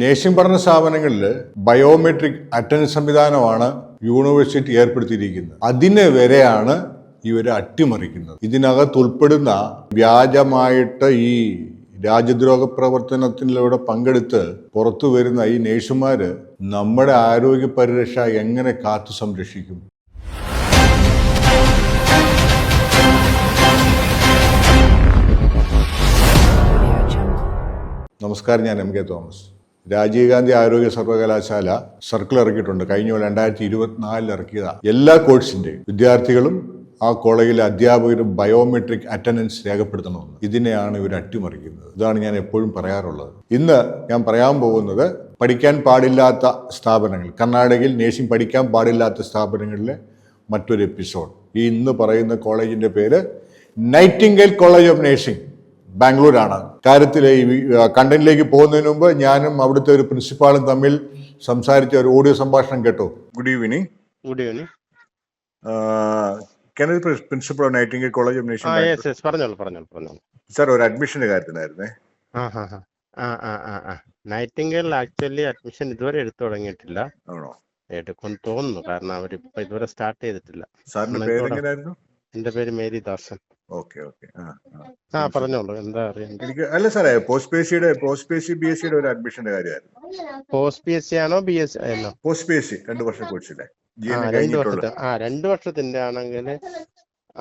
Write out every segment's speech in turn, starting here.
Nursing പഠന സ്ഥാപനങ്ങളിൽ biometric attendance സംവിധാനമാണ് യൂണിവേഴ്സിറ്റി ഏർപ്പെടുത്തിയിരിക്കുന്നത്. അതിനെ വരെയാണ് ഇവരെ അട്ടിമറിക്കുന്നത്. ഇതിനകത്ത് ഉൾപ്പെടുന്ന വ്യാജമായിട്ട് ഈ രാജ്യദ്രോഹ പ്രവർത്തനത്തിലൂടെ പങ്കെടുത്ത് പുറത്തു വരുന്ന ഈ നേഴ്സുമാർ നമ്മുടെ ആരോഗ്യ പരിരക്ഷ എങ്ങനെ കാത്തു സംരക്ഷിക്കും? നമസ്കാരം ഞാൻ M K Thomas. Rajiv Gandhi ആരോഗ്യ സർവകലാശാല സർക്കിൾ ഇറക്കിയിട്ടുണ്ട്. കഴിഞ്ഞ രണ്ടായിരത്തി ഇരുപത്തിനാലിൽ ഇറക്കിയതാണ് എല്ലാ കോഴ്സിന്റെയും വിദ്യാർത്ഥികളും ആ കോളേജിലെ അധ്യാപകരും ബയോമെട്രിക് അറ്റൻഡൻസ് രേഖപ്പെടുത്തണമെന്ന് ഇതിനെയാണ് ഇവർ അട്ടിമറിക്കുന്നത്. ഇതാണ് ഞാൻ എപ്പോഴും പറയാറുള്ളത്. ഇന്ന് ഞാൻ പറയാൻ പോകുന്നത് പഠിക്കാൻ പാടില്ലാത്ത സ്ഥാപനങ്ങൾ. കർണാടകയിൽ നേഴ്സിംഗ് പഠിക്കാൻ പാടില്ലാത്ത സ്ഥാപനങ്ങളിലെ മറ്റൊരു എപ്പിസോഡ്. ഈ ഇന്ന് പറയുന്ന കോളേജിന്റെ പേര് നൈറ്റിംഗേൽ കോളേജ് ഓഫ് നേഴ്സിംഗ്. ബാംഗ്ലൂരാണ്. കാര്യത്തിൽ ഈ കണ്ടന്റിലേക്ക് പോകുന്നതിന് മുമ്പ് ഞാനും അവിടുത്തെ ഒരു പ്രിൻസിപ്പാളും തമ്മിൽ സംസാരിച്ച ഒരു ഓഡിയോ സംഭാഷണം കേട്ടോ. Good evening good evening kennel principal of Nightingale college of yes പറഞ്ഞോളൂ പറഞ്ഞോളൂ പറഞ്ഞോളൂ. സാർ ഒരു അഡ്മിഷന്റെ കാര്യത്തിനായിരുന്നേ ആ ആ ആ ആ ആ. ആക്ച്വലി അഡ്മിഷൻ ഇതുവരെ എടുത്തു തുടങ്ങിയിട്ടില്ല. ആണോ? എടുക്കും തോന്നുന്നു. കാരണം അവർ ഇപ്പൊ ഇതുവരെ സ്റ്റാർട്ട് ചെയ്തിട്ടില്ല. സാറിന്റെ പേരെങ്ങനായിരുന്നു എന്റെ പേര് മേരി ദാസൻ ഓക്കെ ഓക്കെ. ആ പറഞ്ഞോളൂ. എന്താ അറിയണ്ടത്? എനിക്ക് അല്ല സാറേ പോസ്റ്റ് പി എസ് സിയുടെ post P S C B S സിയുടെ ഒരു അഡ്മിഷന്റെ കാര്യമായിരുന്നു. പോസ്റ്റ് പി എസ് സി ആണോ ബി എസ് സി ആണോ? പോസ്റ്റ് പി എസ് സി രണ്ട് വർഷം കോഴ്സില്ലേ ആ രണ്ട് വർഷത്തെ ആ രണ്ട് വർഷത്തിന്റെ ആണെങ്കിൽ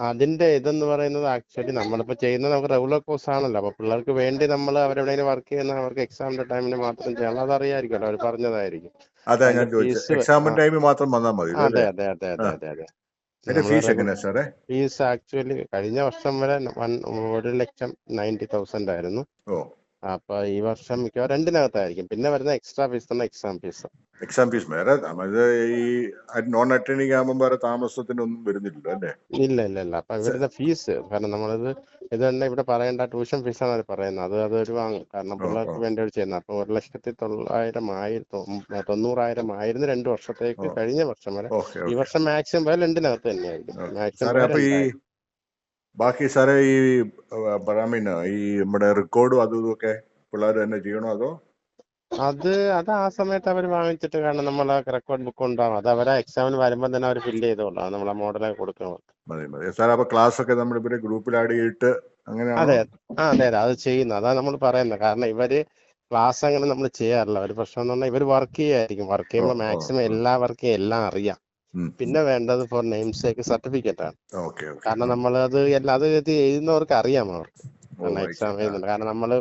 അതിന്റെ ഇതെന്ന് പറയുന്നത് ആക്ച്വലി നമ്മളിപ്പോ ചെയ്യുന്നത് നമുക്ക് റെഗുലർ കോഴ്സ് ആണല്ലോ. അപ്പൊ പിള്ളേർക്ക് വേണ്ടി നമ്മൾ അവരെവിടെയെങ്കിലും വർക്ക് ചെയ്യുന്ന അവർക്ക് എക്സാമിന്റെ ടൈമിന് മാത്രം ചെയ്യണം അതറിയായിരിക്കുമല്ലോ അവർ പറഞ്ഞതായിരിക്കും. അതെ ഞാൻ ചോദിച്ചത്. ടൈമിൽ മാത്രം വന്നാൽ മതി അതെ അതെ അതെ അതെ അതെ. ഫീസ് regular- എങ്ങനെയാ സാറേ? ഫീസ് ആക്ച്വലി കഴിഞ്ഞ വർഷം വരെ വൺ ഒരു ലക്ഷം നയന്റി തൗസൻഡ് ആയിരുന്നു. അപ്പൊ ഈ വർഷം മിക്കവാറും രണ്ടിനകത്തായിരിക്കും. പിന്നെ വരുന്ന എക്സ്ട്രാ ഫീസ് തന്നെ എക്സാം ഫീസ് എക്സാം ഫീസ് വേറെ ഇത് ഈ നോൺ അറ്റൻഡിങ് ആകുമ്പോൾ വേറെ താമസത്തിനൊന്നും വരുന്നില്ലല്ലോ അല്ലേ? ഇല്ല ഇല്ല ഇല്ല. അപ്പൊ ഇവരുടെ ഫീസ് കാരണം നമ്മളിത് ഇത് തന്നെ ഇവിടെ പറയേണ്ട ട്യൂഷൻ ഫീസാണ് അവർ പറയുന്നത്. അത് അതൊരു വാങ്ങും. കാരണം പിള്ളേർക്ക് വേണ്ടി അവർ ചെയ്യുന്നത്. അപ്പൊ ഒരു ലക്ഷത്തി തൊള്ളായിരം ആയിരം തൊ- തൊണ്ണൂറായിരം ആയിരുന്നു രണ്ടു വർഷത്തേക്ക്. കഴിഞ്ഞ വർഷം വരെ. ഈ വർഷം മാക്സിമം പോയാൽ രണ്ടിനകത്ത് തന്നെയായിരിക്കും. മാക്സിമം ബാക്കി സാറേ ഈ പറയാമീന ഈ നമ്മുടെ റെക്കോർഡും അതും ഇതൊക്കെ പിള്ളേർ തന്നെ ചെയ്യണോ അതോ അത് അത് ആ സമയത്ത് അവർ വാങ്ങിച്ചിട്ട് കാരണം നമ്മൾ റെക്കോർഡ് ബുക്ക് ഉണ്ടാവും അത് അവരെ എക്സാമിന് വരുമ്പോൾ തന്നെ അവർ ഫില്ല് ചെയ്തോളാം. നമ്മളെ മോഡലൊക്കെ കൊടുക്കണം മതി മതി. സാറേ അപ്പൊ ക്ലാസ് ഒക്കെ നമ്മൾ ഇവരെ ഗ്രൂപ്പിൽ ആഡ് ചെയ്തിട്ട് അങ്ങനെയാണോ? അതെ ആ അതെ അതെ. അത് ചെയ്യുന്നു. അതാ നമ്മൾ പറയുന്നത്. കാരണം ഇവർ ക്ലാസ് അങ്ങനെ നമ്മൾ ചെയ്യാറില്ല. ഒരു പ്രശ്നം എന്ന് പറഞ്ഞാൽ ഇവർ വർക്ക് ചെയ്യായിരിക്കും. വർക്ക് ചെയ്യുമ്പോൾ മാക്സിമം എല്ലാ എല്ലാവർക്കും എല്ലാം അറിയാം. പിന്നെ വേണ്ടത് ഫോർ നെയിംസേക്ക് സർട്ടിഫിക്കറ്റ് ആണ്. കാരണം നമ്മൾ അത് എല്ലാ അത് എഴുതുന്നവർക്ക് അറിയാം അവർക്ക്. കാരണം. എക്സാം എഴുതുന്നുണ്ട്. കാരണം നമ്മൾ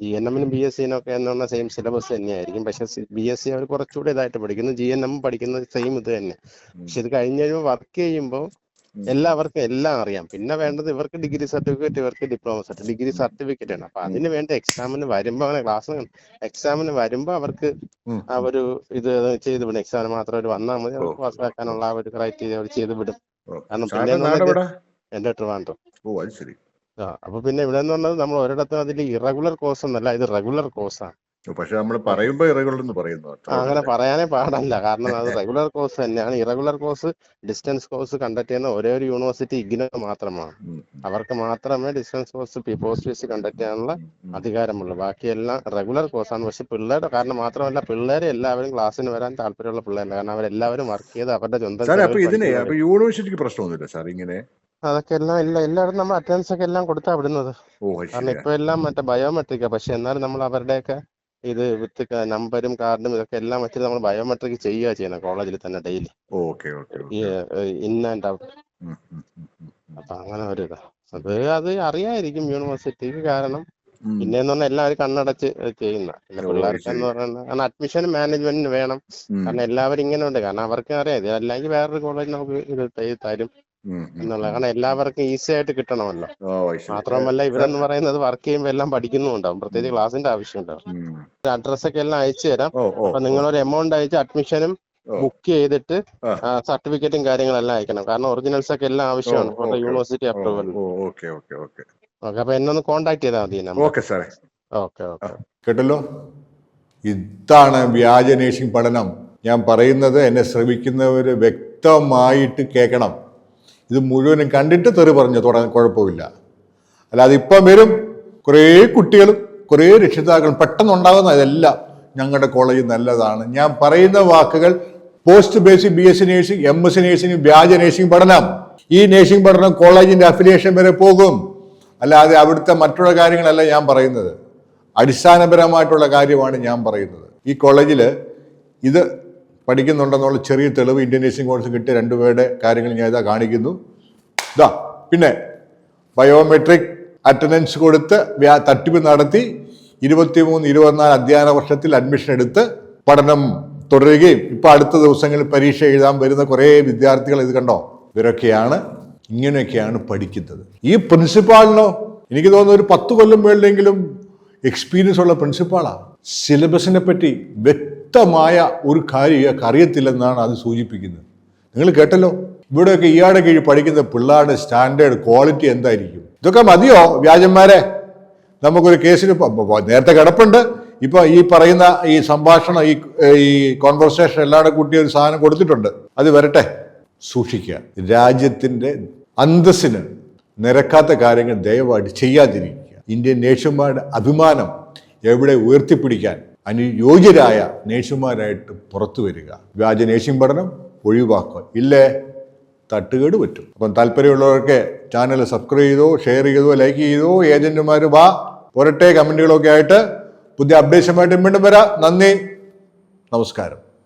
ജി എൻ എമ്മിനും ബി എസ് സിനും ഒക്കെ എന്ന് പറഞ്ഞാൽ സെയിം സിലബസ് തന്നെയായിരിക്കും. പക്ഷെ ബി എസ് സി അവർ കുറച്ചുകൂടി ഇതായിട്ട് പഠിക്കുന്നു. ജി എൻ എം പഠിക്കുന്നത് സെയിം ഇത് തന്നെ. പക്ഷെ ഇത് കഴിഞ്ഞ് കഴിയുമ്പോൾ വർക്ക് ചെയ്യുമ്പോൾ എല്ലാവർക്കും എല്ലാം അറിയാം. പിന്നെ വേണ്ടത് ഇവർക്ക് ഡിഗ്രി സർട്ടിഫിക്കറ്റ് ഇവർക്ക് ഡിപ്ലോമ സർട്ടിഫിക്കറ്റ് ഡിഗ്രി സർട്ടിഫിക്കറ്റ് ആണ്. അപ്പൊ അതിന് വേണ്ട എക്സാമിന് വരുമ്പോൾ അങ്ങനെ ക്ലാസ് എക്സാമിന് വരുമ്പോൾ അവർക്ക് ആ ഒരു ഇത് ചെയ്ത് വിടും. എക്സാമിന് മാത്രം അവർ വന്നാൽ മതി. അവർക്ക് പാസ്സാക്കാനുള്ള ആ ഒരു ക്രൈറ്റീരിയ അവർ ചെയ്ത് വിടും. കാരണം പിന്നെ? എന്റെ ട്രിവാൻഡ്രം. ഓ അത് ശരി. ആ അപ്പൊ പിന്നെ ഇവിടെ എന്ന് പറഞ്ഞത് നമ്മൾ ഒരിടത്തും അതിൽ ഇറഗുലർ കോഴ്സ് ഒന്നല്ല ഇത് റെഗുലർ കോഴ്സാണ് പക്ഷെ നമ്മൾ പറയുമ്പോൾ ഇറഗുലർ എന്ന് പറയുന്നു അങ്ങനെ പറയാനേ പാടല്ല. കാരണം അത് റെഗുലർ കോഴ്സ് തന്നെയാണ്. Irregular course distance course conduct ചെയ്യുന്ന ഒരേ ഒരു യൂണിവേഴ്സിറ്റി ഇഗ്നോ മാത്രമാണ്. അവർക്ക് മാത്രമേ distance course post fees conduct ചെയ്യാനുള്ള. അധികാരമുള്ളൂ. ബാക്കിയെല്ലാം റെഗുലർ കോഴ്സാണ് പക്ഷെ പിള്ളേരുടെ കാരണം മാത്രമല്ല പിള്ളേരെ എല്ലാവരും ക്ലാസ്സിന് വരാൻ താല്പര്യമുള്ള പിള്ളേരല്ല. കാരണം അവരെല്ലാവരും വർക്ക് ചെയ്ത് അവരുടെ സ്വന്തം. യൂണിവേഴ്സിറ്റിക്ക് പ്രശ്നമൊന്നുമില്ല സാർ ഇങ്ങനെ? അതൊക്കെ എല്ലാം ഇല്ല എല്ലായിടത്തും നമ്മൾ അറ്റൻഡൻസ് ഒക്കെ എല്ലാം കൊടുത്താ വിടുന്നത്. കാരണം ഇപ്പൊ എല്ലാം മറ്റേ ബയോമെട്രിക്കാ പക്ഷെ എന്നാലും നമ്മൾ അവരുടെയൊക്കെ ഇത് വിത്ത് നമ്പരും കാർഡും ഇതൊക്കെ എല്ലാം വെച്ചിട്ട് നമ്മൾ ബയോമെട്രിക് ചെയ്യുക ചെയ്യുന്നത് കോളേജിൽ തന്നെ ഡെയിലി ഇൻ ആൻഡ് ഔട്ട്. അപ്പൊ അങ്ങനെ ഒരു ഇതാ. അത് അത് അറിയായിരിക്കും യൂണിവേഴ്സിറ്റിക്ക് കാരണം. പിന്നെ എന്ന് പറഞ്ഞാൽ എല്ലാവരും കണ്ണടച്ച് ചെയ്യുന്ന. പിന്നെ പിള്ളേർക്ക് എന്ന് പറയുന്നത് കാരണം അഡ്മിഷനും മാനേജ്മെന്റിന് വേണം. കാരണം എല്ലാവരും ഇങ്ങനെ ഉണ്ട്. കാരണം അവർക്ക് അറിയാം. ഇത് അല്ലെങ്കിൽ വേറൊരു കോളേജ് നമുക്ക് ഇത് തരും. എന്നുള്ള. ഉം. കാരണം എല്ലാവർക്കും ഈസി ആയിട്ട് കിട്ടണമല്ലോ. മാത്രമല്ല ഇവരെന്ന് പറയുന്നത് വർക്ക് ചെയ്യുമ്പോൾ എല്ലാം പഠിക്കുന്നുണ്ടാവും പ്രത്യേകിച്ച്. ക്ലാസിന്റെ ആവശ്യമുണ്ടാവും. അഡ്രസ്സൊക്കെ അഡ്രസ് ഒക്കെ എല്ലാം അയച്ചു തരാം. അപ്പൊ നിങ്ങൾ ഒരു എമൗണ്ട് അയച്ച് അഡ്മിഷനും ബുക്ക് ചെയ്തിട്ട്. സർട്ടിഫിക്കറ്റും കാര്യങ്ങളെല്ലാം അയക്കണം. കാരണം ഒറിജിനൽസ് ഒക്കെ എല്ലാം ആവശ്യമാണ്. For university approval okay okay okay. Okay അപ്പൊ എന്നെ ഒന്ന് കോൺടാക്ട് ചെയ്താൽ മതി ഓക്കെ സാറേ. Okay okay. കേട്ടല്ലോ? ഇതാണ് വ്യാജ നേഴ്സിംഗ് പഠനം. ഞാൻ പറയുന്നത് എന്നെ ശ്രമിക്കുന്നവർ വ്യക്തമായിട്ട് കേൾക്കണം. ഇത് മുഴുവനും കണ്ടിട്ട് തെറി പറഞ്ഞു തുടങ്ങാൻ കുഴപ്പമില്ല. അല്ലാതെ ഇപ്പം വരും കുറേ കുട്ടികളും കുറേ രക്ഷിതാക്കളും പെട്ടെന്ന് ഉണ്ടാകുന്ന ഇതെല്ലാം ഞങ്ങളുടെ കോളേജ് നല്ലതാണ്. ഞാൻ പറയുന്ന വാക്കുകൾ post basic B S C nursing M S C nursing വ്യാജ നേഴ്സിംഗ് പഠനം. ഈ നേഴ്സിംഗ് പഠനം കോളേജിന്റെ അഫിലിയേഷൻ വരെ പോകും. അല്ലാതെ അവിടുത്തെ മറ്റുള്ള കാര്യങ്ങളല്ല ഞാൻ പറയുന്നത്. അടിസ്ഥാനപരമായിട്ടുള്ള കാര്യമാണ് ഞാൻ പറയുന്നത്. ഈ കോളേജിൽ ഇത് പഠിക്കുന്നുണ്ടെന്നുള്ള ചെറിയ തെളിവ് ഇന്ത്യൻ നേഴ്സിംഗ് കോഴ്സ് കിട്ടിയ രണ്ടുപേരുടെ കാര്യങ്ങൾ ഞാൻ ഇതാ കാണിക്കുന്നു. ഇതാ പിന്നെ ബയോമെട്രിക് അറ്റൻഡൻസ് കൊടുത്ത് തട്ടിപ്പ് നടത്തി ഇരുപത്തിമൂന്ന് ഇരുപത്തിനാല് അധ്യയന വർഷത്തിൽ അഡ്മിഷൻ എടുത്ത് പഠനം തുടരുകയും ഇപ്പം അടുത്ത ദിവസങ്ങളിൽ പരീക്ഷ എഴുതാൻ വരുന്ന കുറേ വിദ്യാർത്ഥികൾ ഇത് കണ്ടോ? ഇവരൊക്കെയാണ് ഇങ്ങനെയൊക്കെയാണ് പഠിക്കുന്നത്. ഈ പ്രിൻസിപ്പാളിനോ എനിക്ക് തോന്നുന്നു ഒരു പത്ത് കൊല്ലം വേണ്ടെങ്കിലും എക്സ്പീരിയൻസ് ഉള്ള പ്രിൻസിപ്പാളാണ് സിലബസിനെ പറ്റി വ്യക്തമായ ഒരു കാര്യം ഇയാൾക്ക് അറിയത്തില്ലെന്നാണ് അത് സൂചിപ്പിക്കുന്നത്. നിങ്ങൾ കേട്ടല്ലോ? ഇവിടെയൊക്കെ ഇയാളുടെ കീഴിൽ പഠിക്കുന്ന പിള്ളേരുടെ സ്റ്റാൻഡേർഡ് ക്വാളിറ്റി എന്തായിരിക്കും? ഇതൊക്കെ മതിയോ വ്യാജന്മാരെ? നമുക്കൊരു കേസിന് നേരത്തെ കിടപ്പുണ്ട്. ഇപ്പൊ ഈ പറയുന്ന ഈ സംഭാഷണം ഈ ഈ കോൺവെർസേഷൻ എല്ലാവരുടെ കൂട്ടി ഒരു സാധനം കൊടുത്തിട്ടുണ്ട്. അത് വരട്ടെ. സൂക്ഷിക്കുക. രാജ്യത്തിന്റെ അന്തസ്സിന് നിരക്കാത്ത കാര്യങ്ങൾ ദയവായിട്ട് ചെയ്യാതിരിക്കുക. ഇന്ത്യൻ നേഷ്യന്മാരുടെ അഭിമാനം എവിടെ ഉയർത്തിപ്പിടിക്കാൻ അനുയോജ്യരായ നേഴ്സുമാരായിട്ട് പുറത്തു വരിക. വ്യാജ നേഴ്സിംഗ് പഠനം ഒഴിവാക്കുക. ഇല്ലേ? തട്ടുകേട് പറ്റും. അപ്പം താല്പര്യമുള്ളവർക്ക് ചാനൽ സബ്സ്ക്രൈബ് ചെയ്തോ ഷെയർ ചെയ്തോ ലൈക്ക് ചെയ്തോ ഏജന്റുമാർ വാ പോരട്ടെ കമന്റുകളൊക്കെ ആയിട്ട്. പുതിയ അപ്ഡേഷനുമായിട്ട് വീണ്ടും വരാം. നന്ദി. നമസ്കാരം.